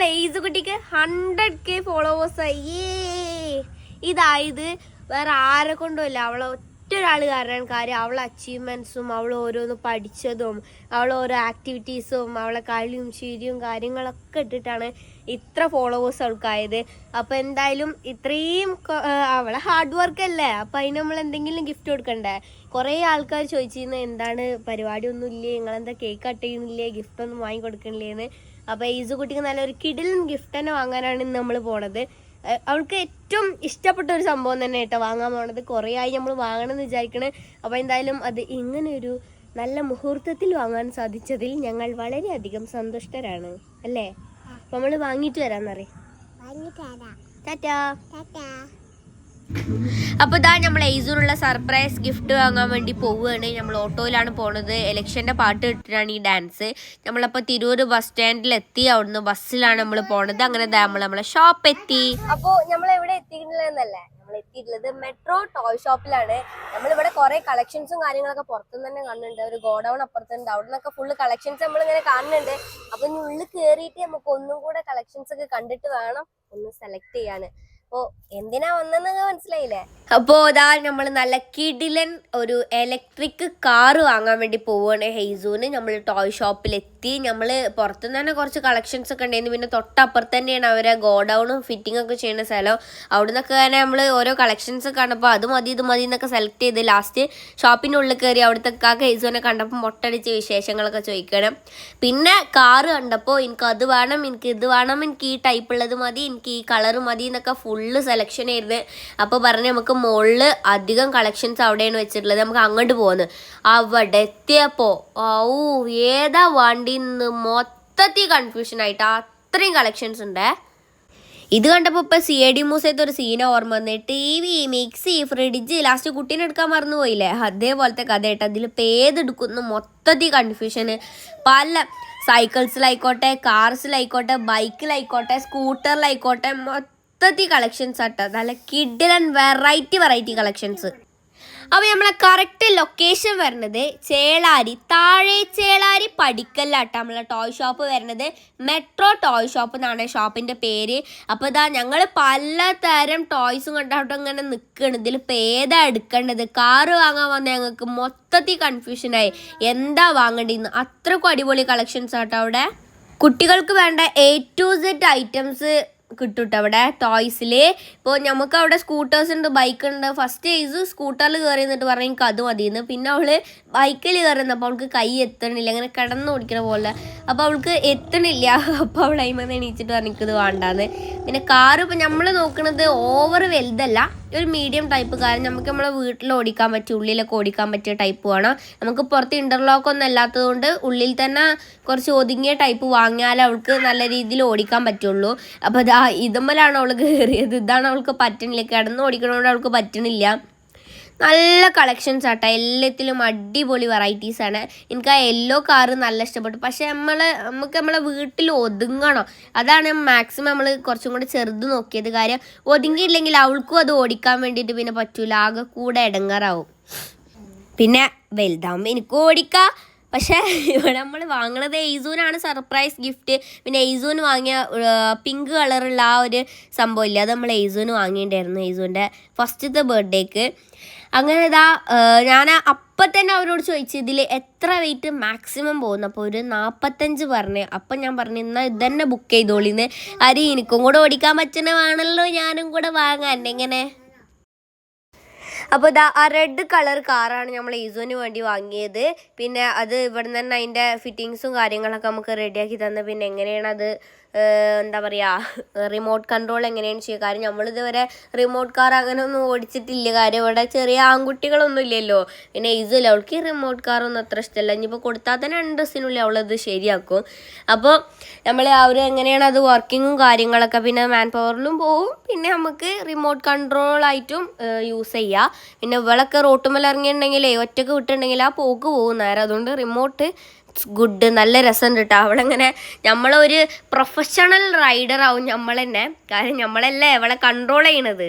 Face കുട്ടിക്ക് hundred K ഫോളോവേഴ്സായി ഇതായത് വേറെ ആരെ കൊണ്ടുമില്ല അവളെ ഒറ്റ ഒരാൾ കാരണം കാര്യം. അവളെ അച്ചീവ്മെൻസും അവൾ ഓരോന്ന് പഠിച്ചതും അവൾ ഓരോ ആക്ടിവിറ്റീസും അവളെ കളിയും ചിരിയും കാര്യങ്ങളൊക്കെ ഇട്ടിട്ടാണ് ഇത്ര ഫോളോവേഴ്സ് അവൾക്കായത്. അപ്പം എന്തായാലും ഇത്രയും അവളെ ഹാർഡ് വർക്ക് അല്ലേ? അപ്പം അതിന് നമ്മൾ എന്തെങ്കിലും ഗിഫ്റ്റ് കൊടുക്കണ്ടേ? കുറേ ആൾക്കാർ ചോദിച്ചിരുന്നു എന്താണ്? പരിപാടി ഒന്നും ഇല്ലേ നിങ്ങളെന്താ കേക്ക് കട്ട് ചെയ്യുന്നില്ലേ? ഗിഫ്റ്റ് ഒന്നും വാങ്ങി കൊടുക്കണില്ലേന്ന് അപ്പൊ ഈസു കുട്ടിക്ക് നല്ലൊരു കിടിലും ഗിഫ്റ്റ് തന്നെ വാങ്ങാനാണ് ഇന്ന് നമ്മൾ പോണത്. അവൾക്ക് ഏറ്റവും ഇഷ്ടപ്പെട്ട ഒരു സംഭവം തന്നെ കേട്ടോ വാങ്ങാൻ പോണത്. കുറേ ആയി നമ്മൾ വാങ്ങണം എന്ന് വിചാരിക്കണേ. അപ്പൊ എന്തായാലും അത് ഇങ്ങനെ ഒരു നല്ല മുഹൂർത്തത്തിൽ വാങ്ങാൻ സാധിച്ചതിൽ ഞങ്ങൾ വളരെയധികം സന്തുഷ്ടരാണ്. അല്ലേ? അപ്പൊ നമ്മൾ വാങ്ങിയിട്ട് വരാന്നറിയ ടാറ്റാ. അപ്പൊ ഇതാ നമ്മൾ എയ്സൂനുള്ള സർപ്രൈസ് ഗിഫ്റ്റ് വാങ്ങാൻ വേണ്ടി പോവുകയാണ്. നമ്മൾ ഓട്ടോയിലാണ് പോണത്. ഇലക്ഷന്റെ പാട്ട് ഇട്ടിട്ടാണ് ഈ ഡാൻസ്. നമ്മളപ്പോ തിരൂർ ബസ് സ്റ്റാൻഡിൽ എത്തി അവിടുന്ന് ബസ്സിലാണ് നമ്മൾ പോണത്. അങ്ങനെ നമ്മൾ നമ്മളെ ഷോപ്പ് എത്തി അപ്പോ നമ്മൾ എവിടെ എത്തിയിട്ടുള്ളതെന്നല്ലേ? നമ്മൾ എത്തിയിട്ടുള്ളത് മെട്രോ ടോയ് ഷോപ്പിലാണ്. നമ്മളിവിടെ കുറെ കളക്ഷൻസും കാര്യങ്ങളൊക്കെ പുറത്തുനിന്ന് തന്നെ കാണുന്നുണ്ട്. ഒരു ഗോഡൌൺ അപ്പുറത്തുണ്ട്. അവിടെ നിന്നൊക്കെ ഫുള്ള് കളക്ഷൻസ് നമ്മൾ ഇങ്ങനെ കാണുന്നുണ്ട്. അപ്പൊ ഇനി ഉള്ളിൽ കയറിയിട്ട് നമുക്ക് ഒന്നും കൂടെ കളക്ഷൻസ് ഒക്കെ കണ്ടിട്ട് വേണം ഒന്ന് സെലക്ട് ചെയ്യാന് അപ്പോ എന്തിനാ വന്നെന്ന് മനസ്സിലായില്ലേ? അപ്പോ ഇതാ നമ്മൾ നല്ല കിടിലൻ ഒരു ഇലക്ട്രിക് കാർ വാങ്ങാൻ വേണ്ടി പോവുകയാണ് ഹെയ്സൂന്. നമ്മൾ ടോയ് ഷോപ്പിലെത്തി നമ്മൾ പുറത്തുനിന്ന് തന്നെ കുറച്ച് കളക്ഷൻസ് ഒക്കെ ഉണ്ടായിരുന്നു. പിന്നെ തൊട്ടപ്പുറത്ത് തന്നെയാണ് അവരെ ഗോഡൗണും ഫിറ്റിംഗ് ഒക്കെ ചെയ്യുന്ന സ്ഥലം. അവിടെ നിന്നൊക്കെ തന്നെ നമ്മൾ ഓരോ കളക്ഷൻസ് കണ്ടപ്പോൾ അത് മതി ഇത് മതി എന്നൊക്കെ സെലക്ട് ചെയ്ത് ലാസ്റ്റ് ഷോപ്പിന്റെ ഉള്ളിൽ കയറി അവിടുത്തെ ആ കേസുവിനെ കണ്ടപ്പോൾ മൊട്ടടിച്ച് വിശേഷങ്ങളൊക്കെ ചോദിക്കണം. പിന്നെ കാറ് കണ്ടപ്പോൾ എനിക്ക് അത് വേണം എനിക്ക് ഇത് വേണം എനിക്ക് ഈ ടൈപ്പ് ഉള്ളത് മതി എനിക്ക് ഈ കളർ മതി എന്നൊക്കെ ഫുള്ള് സെലക്ഷൻ ആയിരുന്നു. അപ്പോൾ പറഞ്ഞ് നമുക്ക് മുകളിൽ അധികം കളക്ഷൻസ് അവിടെയാണ് വെച്ചിട്ടുള്ളത്. നമുക്ക് അങ്ങോട്ട് പോകുന്നത് അവിടെ എത്തിയപ്പോൾ ഔ ഏതാ വണ്ടിന്ന് മൊത്തത്തിൽ കൺഫ്യൂഷൻ ആയിട്ട് അത്രയും കളക്ഷൻസ് ഉണ്ട്. ഇത് കണ്ടപ്പോൾ ഇപ്പം സി എ ഡി മൂസയത്തെ ഒരു സീന ഓർമ്മ വന്നേ T V mixie fridge last കുട്ടീനെ എടുക്കാൻ മറന്നു പോയില്ലേ? അതേപോലത്തെ കഥ കേട്ടോ. അതിലിപ്പോൾ ഏതെടുക്കുന്നു മൊത്തത്തിൽ കൺഫ്യൂഷന് പല സൈക്കിൾസിലായിക്കോട്ടെ കാർസിലായിക്കോട്ടെ ബൈക്കിലായിക്കോട്ടെ സ്കൂട്ടറിലായിക്കോട്ടെ മൊത്തത്തിൽ കളക്ഷൻസ് ആട്ടോ. നല്ല കിഡിലൻ വെറൈറ്റി വെറൈറ്റി കളക്ഷൻസ് അപ്പോൾ നമ്മളെ കറക്റ്റ് ലൊക്കേഷൻ വരുന്നത് ചേളാരി. താഴെ ചേളാരി പടിക്കല്ലാട്ടോ നമ്മളെ ടോയ് ഷോപ്പ് വരുന്നത് മെട്രോ ടോയ് ഷോപ്പ് എന്നാണ് ഷോപ്പിന്റെ പേര്. അപ്പോൾ ഇതാ ഞങ്ങൾ പലതരം ടോയ്സും കണ്ടോട്ട് ഇങ്ങനെ നിൽക്കണം ഇതിൽ ഇപ്പോൾ ഏതാ എടുക്കേണ്ടത്? കാറ് വാങ്ങാൻ വന്ന ഞങ്ങൾക്ക് മൊത്തത്തിൽ കൺഫ്യൂഷനായി എന്താ വാങ്ങേണ്ടിന്ന് അത്രക്കും അടിപൊളി കളക്ഷൻസ് ആട്ടോ അവിടെ. കുട്ടികൾക്ക് വേണ്ട എ ടു സെറ്റ് ഐറ്റംസ് കിട്ടും ട്ടോ അവിടെ ടോയ്സിൽ ഇപ്പോൾ നമുക്ക് അവിടെ സ്കൂട്ടേഴ്സ് ഉണ്ട് ബൈക്ക് ഉണ്ട് ഫസ്റ്റ് ഏസ് സ്കൂട്ടറിൽ കയറി എന്നിട്ട് പറഞ്ഞാൽ എനിക്ക് അത് മതിയെന്ന്. പിന്നെ അവൾ ബൈക്കിൽ കയറുന്നത് അപ്പോൾ അവൾക്ക് കൈ എത്തണില്ല. അങ്ങനെ കിടന്ന് ഓടിക്കണ പോലെ. അപ്പോൾ അവൾക്ക് എത്തണില്ല. അപ്പോൾ അവൾ അയിമെന്ന് എണീച്ചിട്ട് പറഞ്ഞു എനിക്കിത് വേണ്ടാന്ന്. പിന്നെ കാർ ഇപ്പം നമ്മൾ നോക്കുന്നത് ഓവർ വലുതല്ല. ഒരു മീഡിയം ടൈപ്പ് കാർ നമുക്ക് നമ്മളെ വീട്ടിൽ ഓടിക്കാൻ പറ്റിയ ഉള്ളിലൊക്കെ ഓടിക്കാൻ പറ്റിയ ടൈപ്പ് വേണം. നമുക്ക് പുറത്ത് ഇന്റർലോക്ക് ഒന്നും അല്ലാത്തതുകൊണ്ട് ഉള്ളിൽ തന്നെ കുറച്ച് ഒതുങ്ങിയ ടൈപ്പ് വാങ്ങിയാലേ അവൾക്ക് നല്ല രീതിയിൽ ഓടിക്കാൻ പറ്റുള്ളൂ. അപ്പോൾ ഇതുമ്മലാണ് അവൾ കയറിയത് ഇതാണ് അവൾക്ക് പറ്റണില്ല. കിടന്ന് ഓടിക്കണോണ്ട് അവൾക്ക് പറ്റണില്ല. നല്ല കളക്ഷൻസ് ആട്ടോ. എല്ലാത്തിലും അടിപൊളി വെറൈറ്റീസ് ആണ്. എനിക്ക് ആ യെല്ലോ കാറ് നല്ല ഇഷ്ടപ്പെട്ടു. പക്ഷെ നമ്മൾ നമുക്ക് നമ്മളെ വീട്ടിൽ ഒതുങ്ങണം. അതാണ് മാക്സിമം നമ്മൾ കുറച്ചും കൂടി ചെറുത് നോക്കിയത് കാര്യം. ഒതുങ്ങിയില്ലെങ്കിൽ അവൾക്കും അത് ഓടിക്കാൻ വേണ്ടിയിട്ട് പിന്നെ പറ്റൂല. ആകെ കൂടെ ഇടങ്ങാറാവും പിന്നെ വലുതാവുമ്പോൾ എനിക്കും ഓടിക്കാം. പക്ഷേ ഇവിടെ നമ്മൾ വാങ്ങണത് എയ്സൂനാണ് സർപ്രൈസ് ഗിഫ്റ്റ്. പിന്നെ എയ്സൂന് വാങ്ങിയ പിങ്ക് കളറുള്ള ആ ഒരു സംഭവം ഇല്ല അത് നമ്മൾ എയ്സൂന് വാങ്ങിയിട്ടുണ്ടായിരുന്നു എയ്സൂന്റെ ഫസ്റ്റത്തെ ബർത്ത്ഡേക്ക്. അങ്ങനെ ഇതാ ഞാൻ അപ്പം തന്നെ അവരോട് ചോദിച്ചു ഇതിൽ എത്ര വെയിറ്റ് മാക്സിമം പോകുന്നു? അപ്പോൾ ഒരു നാൽപ്പത്തഞ്ച് പറഞ്ഞു. അപ്പം ഞാൻ പറഞ്ഞു എന്നാൽ ഇതന്നെ ബുക്ക് ചെയ്തോളിന്ന്. അരി എനിക്കും കൂടെ ഓടിക്കാൻ പറ്റണ വേണമല്ലോ ഞാനും കൂടെ വാങ്ങാൻ. എങ്ങനെ? അപ്പോൾ ഇതാ ആ റെഡ് കളർ കാറാണ് നമ്മൾ ഈസോന് വേണ്ടി വാങ്ങിയത്. പിന്നെ അത് ഇവിടെ തന്നെ അതിന്റെ ഫിറ്റിങ്സും കാര്യങ്ങളൊക്കെ നമുക്ക് റെഡിയാക്കി തന്ന. പിന്നെ എങ്ങനെയാണ് അത് എന്താ പറയുക റിമോട്ട് കൺട്രോൾ എങ്ങനെയാണ് ചെയ്യുക കാര്യം നമ്മളിതുവരെ റിമോട്ട് കാർ അങ്ങനെ ഒന്നും ഓടിച്ചിട്ടില്ല. കാര്യം ഇവിടെ ചെറിയ ആൺകുട്ടികളൊന്നും ഇല്ലല്ലോ. പിന്നെ ഈസല്ല അവൾക്ക് ഈ റിമോട്ട് കാറൊന്നും അത്ര ഇഷ്ടമല്ല ഇനിയിപ്പോൾ കൊടുത്താൽ തന്നെ രണ്ട് ദിവസത്തിനുള്ളിൽ അവളത് ശരിയാക്കും. അപ്പോൾ നമ്മൾ അവർ എങ്ങനെയാണ് അത് വർക്കിങ്ങും കാര്യങ്ങളൊക്കെ പിന്നെ മാൻ പവറിലും പോവും. പിന്നെ നമുക്ക് റിമോട്ട് കൺട്രോൾ ആയിട്ടും യൂസ് ചെയ്യാം. പിന്നെ ഇവളൊക്കെ റോട്ടുമ്മൽ ഇറങ്ങിയിട്ടുണ്ടെങ്കിലേ ഒറ്റയ്ക്ക് വിട്ടിട്ടുണ്ടെങ്കിൽ ആ പോക്ക് പോകും. അതുകൊണ്ട് റിമോട്ട് ഇറ്റ്സ് ഗുഡ് നല്ല രസമുണ്ട് കേട്ടോ അവിടെ ഇങ്ങനെ നമ്മളൊരു പ്രൊഫഷണൽ റൈഡർ ആവും നമ്മൾ തന്നെ കാരണം നമ്മളല്ലേ അവളെ കൺട്രോൾ ചെയ്യണത്.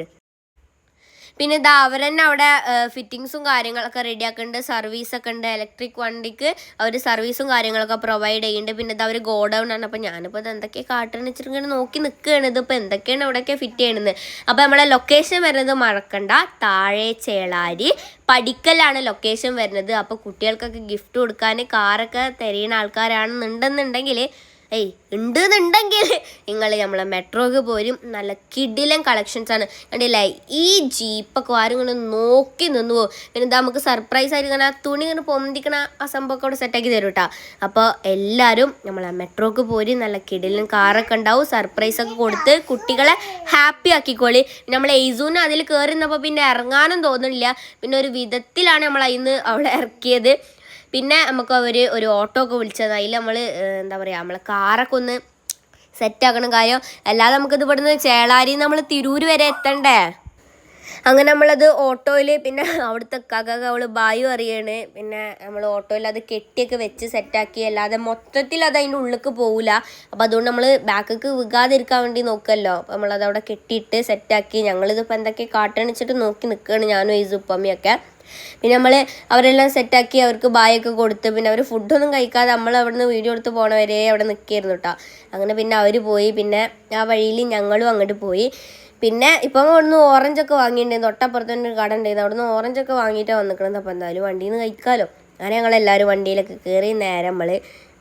പിന്നെ ഇതാ അവർ തന്നെ അവിടെ ഫിറ്റിങ്സും കാര്യങ്ങളൊക്കെ റെഡിയാക്കുന്നുണ്ട് സർവീസൊക്കെ ഉണ്ട് ഇലക്ട്രിക് വണ്ടിക്ക് അവർ സർവീസും കാര്യങ്ങളൊക്കെ പ്രൊവൈഡ് ചെയ്യുന്നുണ്ട് പിന്നെ ഇതാ അവർ ഗോഡൗൺ ആണ്. അപ്പോൾ ഞാനിപ്പോൾ ഇത് എന്തൊക്കെ കാട്ടുന്ന വെച്ചിട്ട് നോക്കി നിൽക്കുകയാണ് ഇതിപ്പോൾ എന്തൊക്കെയാണ് ഇവിടെയൊക്കെ ഫിറ്റ് ചെയ്യണത്? അപ്പോൾ നമ്മളെ ലൊക്കേഷൻ വരുന്നത് മറക്കണ്ട താഴെ ചേളാരി പഠിക്കലാണ് ലൊക്കേഷൻ വരുന്നത്. അപ്പോൾ കുട്ടികൾക്കൊക്കെ ഗിഫ്റ്റ് കൊടുക്കാൻ കാറൊക്കെ തിരയുന്ന ആൾക്കാരാണെന്നുണ്ടെന്നുണ്ടെങ്കിൽ ഏയ് ഉണ്ട് ഉണ്ടെന്നുണ്ടെങ്കിൽ നിങ്ങൾ നമ്മളെ മെട്രോക്ക് പോരും. നല്ല കിഡിലൻ കളക്ഷൻസ് ആണ്. കണ്ടില്ലേ? ഈ ജീപ്പൊക്കെ ആരും ഇങ്ങനെ നോക്കി നിന്നു പോകും പിന്നെ നമുക്ക് സർപ്രൈസ് ആയിട്ട് ആ തുണി ഇങ്ങനെ പൊന്തിക്കണ ആ സംഭവമൊക്കെ അവിടെ സെറ്റാക്കി തരും കേട്ടോ അപ്പോൾ എല്ലാവരും നമ്മളെ മെട്രോക്ക് പോരും നല്ല കിഡിലൻ കാറൊക്കെ ഉണ്ടാവും. സർപ്രൈസ് ഒക്കെ കൊടുത്ത് കുട്ടികളെ ഹാപ്പി ആക്കിക്കോളി. നമ്മൾ എയ്സൂന്ന് അതിൽ കയറി നിന്നപ്പോൾ പിന്നെ ഇറങ്ങാനും തോന്നുന്നില്ല പിന്നെ ഒരു വിധത്തിലാണ് നമ്മൾ അതിന്ന് അവിടെ ഇറക്കിയത്. പിന്നെ നമുക്ക് അവർ ഒരു ഓട്ടോ ഒക്കെ വിളിച്ചത് അതിൽ നമ്മൾ എന്താ പറയുക നമ്മളെ കാറൊക്കെ ഒന്ന് സെറ്റാക്കണം കാര്യം. അല്ലാതെ നമുക്കിത് ഇവിടുന്ന് ചേളാരി നമ്മൾ തിരൂർ വരെ എത്തണ്ടേ? അങ്ങനെ നമ്മളത് ഓട്ടോയിൽ പിന്നെ അവിടുത്തെ കകക അവൾ ബായു അറിയാണ്. പിന്നെ നമ്മൾ ഓട്ടോയിൽ അത് കെട്ടിയൊക്കെ വെച്ച് സെറ്റാക്കി. അല്ലാതെ മൊത്തത്തിൽ അത് അതിന്റെ ഉള്ളിലേക്ക് പോകില്ല അപ്പോൾ അതുകൊണ്ട് നമ്മൾ ബാക്കിക്ക് വികാതിരിക്കാൻ വേണ്ടി നോക്കുമല്ലോ അപ്പോൾ നമ്മളത് അവിടെ കെട്ടിയിട്ട് സെറ്റാക്കി. ഞങ്ങളിതിപ്പോൾ എന്തൊക്കെ കാട്ടണിച്ചിട്ട് നോക്കി നിൽക്കുകയാണ് ഞാനും ഈ സുപ്പമ്മയൊക്കെ പിന്നെ നമ്മൾ അവരെല്ലാം സെറ്റാക്കി അവർക്ക് ബായൊക്കെ കൊടുത്ത് പിന്നെ അവർ ഫുഡൊന്നും കഴിക്കാതെ നമ്മൾ അവിടെ നിന്ന് വീഡിയോ എടുത്ത് പോണവരെ അവിടെ നിൽക്കായിരുന്നു കേട്ടോ അങ്ങനെ പിന്നെ അവർ പോയി. പിന്നെ ആ വഴിയിൽ ഞങ്ങളും അങ്ങോട്ട് പോയി. പിന്നെ ഇപ്പം അവിടുന്ന് ഓറഞ്ചൊക്കെ വാങ്ങിയിട്ടുണ്ടായിരുന്നു. തൊട്ടപ്പുറത്ത് തന്നെ ഒരു കട ഉണ്ടായിരുന്നു. അവിടുന്ന് ഓറഞ്ചൊക്കെ വാങ്ങിയിട്ടാണ് വന്നിക്കണത്. അപ്പോൾ എന്തായാലും വണ്ടിയിൽ നിന്ന് കഴിക്കാമല്ലോ അങ്ങനെ ഞങ്ങളെല്ലാവരും വണ്ടിയിലൊക്കെ കയറി നേരെ നമ്മൾ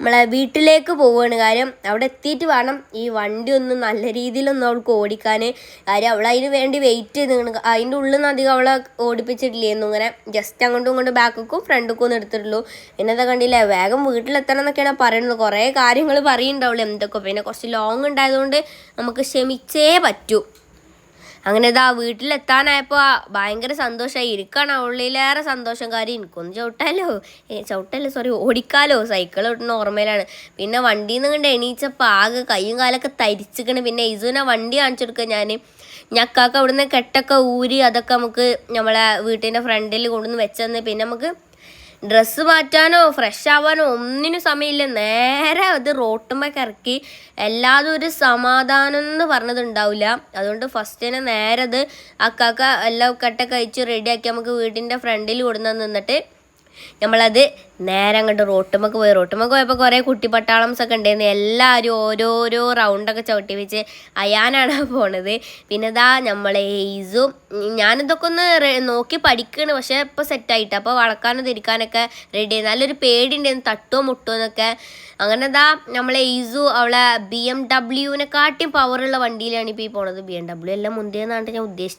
നമ്മളെ വീട്ടിലേക്ക് പോവുകയാണ് കാര്യം അവിടെ എത്തിയിട്ട് വേണം ഈ വണ്ടി ഒന്ന് നല്ല രീതിയിലൊന്നും അവൾക്ക് ഓടിക്കാൻ കാര്യം അവൾ അതിന് വേണ്ടി വെയിറ്റ് ചെയ്ത് നിൽക്കണം. അതിന്റെ ഉള്ളിൽ നിന്ന് അധികം അവളെ ഓടിപ്പിച്ചിട്ടില്ലായിരുന്നു ഇങ്ങനെ ജസ്റ്റ് അങ്ങോട്ടും ഇങ്ങോട്ടും ബാക്കും ഫ്രണ്ടിക്കും ഒന്നും എടുത്തിട്ടുള്ളൂ. എന്നതാ കണ്ടില്ലേ വേഗം വീട്ടിലെത്തണം എന്നൊക്കെയാണ് പറയുന്നത്. കുറേ കാര്യങ്ങൾ പറയുന്നുണ്ടാവുള്ളൂ. എന്തൊക്കെ പിന്നെ കുറച്ച് ലോങ് ഉണ്ടായതുകൊണ്ട് നമുക്ക് ക്ഷമിച്ചേ പറ്റൂ. അങ്ങനെ ഇതാ വീട്ടിലെത്താനായപ്പോൾ ഭയങ്കര സന്തോഷമായി ഇരിക്കാണ് ഉള്ളിലേറെ സന്തോഷം. കാര്യം എനിക്കൊന്ന് ചവിട്ടാലോ? ചവിട്ടല്ലോ സോറി ഓടിക്കാലോ? സൈക്കിൾ ഓട്ടുന്ന ഓർമ്മയിലാണ്. പിന്നെ വണ്ടിയിൽ നിന്ന് കണ്ട് എണീച്ചപ്പോൾ ആകെ കൈയും കാലൊക്കെ തരിച്ചിക്കണ്. പിന്നെ ഇസുവിനെ വണ്ടി കാണിച്ചു കൊടുക്കുക ഞാൻ ഞക്കാക്ക് അവിടുന്ന് കെട്ടൊക്കെ ഊരി അതൊക്കെ നമുക്ക് നമ്മളെ വീട്ടിന്റെ ഫ്രണ്ടിൽ കൊണ്ടുവന്ന് വെച്ചെന്ന്. പിന്നെ നമുക്ക് ഡ്രസ്സ് മാറ്റാനോ ഫ്രഷ് ആവാനോ ഒന്നിനും സമയമില്ല. നേരെ അത് റോട്ടുമ്മക്ക് കറക്കി എല്ലാതും ഒരു സമാധാനം എന്ന് പറഞ്ഞതുണ്ടാവില്ല. അതുകൊണ്ട് ഫസ്റ്റ് തന്നെ നേരെ അത് അക്കാക്ക എല്ലാം കട്ടൊക്കെ അയച്ച് റെഡിയാക്കി നമുക്ക് വീടിന്റെ ഫ്രണ്ടിൽ കൊടുന്നു നിന്നിട്ട് നമ്മളത് നേരെ അങ്ങോട്ട് റോട്ടുമ്മക്ക് പോയി. റോട്ടുമ്മക്ക് പോയപ്പോൾ കുറേ കുട്ടി പട്ടാളംസ് ഒക്കെ ഉണ്ടായിരുന്നു എല്ലാവരും ഓരോരോ റൗണ്ടൊക്കെ ചവിട്ടി വെച്ച് അയാനാണ് പോണത്. പിന്നെ ഇതാ നമ്മളെ എയ്സും ഞാനിതൊക്കെ ഒന്ന് നോക്കി പഠിക്കണ്. പക്ഷേ ഇപ്പോൾ സെറ്റായിട്ട്. അപ്പോൾ വളക്കാനും തിരിക്കാനൊക്കെ റെഡി ആയി നല്ലൊരു പേടിയുണ്ടായിരുന്നു. തട്ടോ മുട്ടോ എന്നൊക്കെ. അങ്ങനെ ഇതാ നമ്മളെ എയ്സു അവളെ ബി എം ഡബ്ല്യുവിനെക്കാട്ടിയും പവറുള്ള വണ്ടിയിലാണ് ഇപ്പോൾ ഈ പോണത്. ബി എം ഡബ്ല്യു എല്ലാം മുന്തിയെന്നാണ് ഞാൻ ഉദ്ദേശിച്ചത്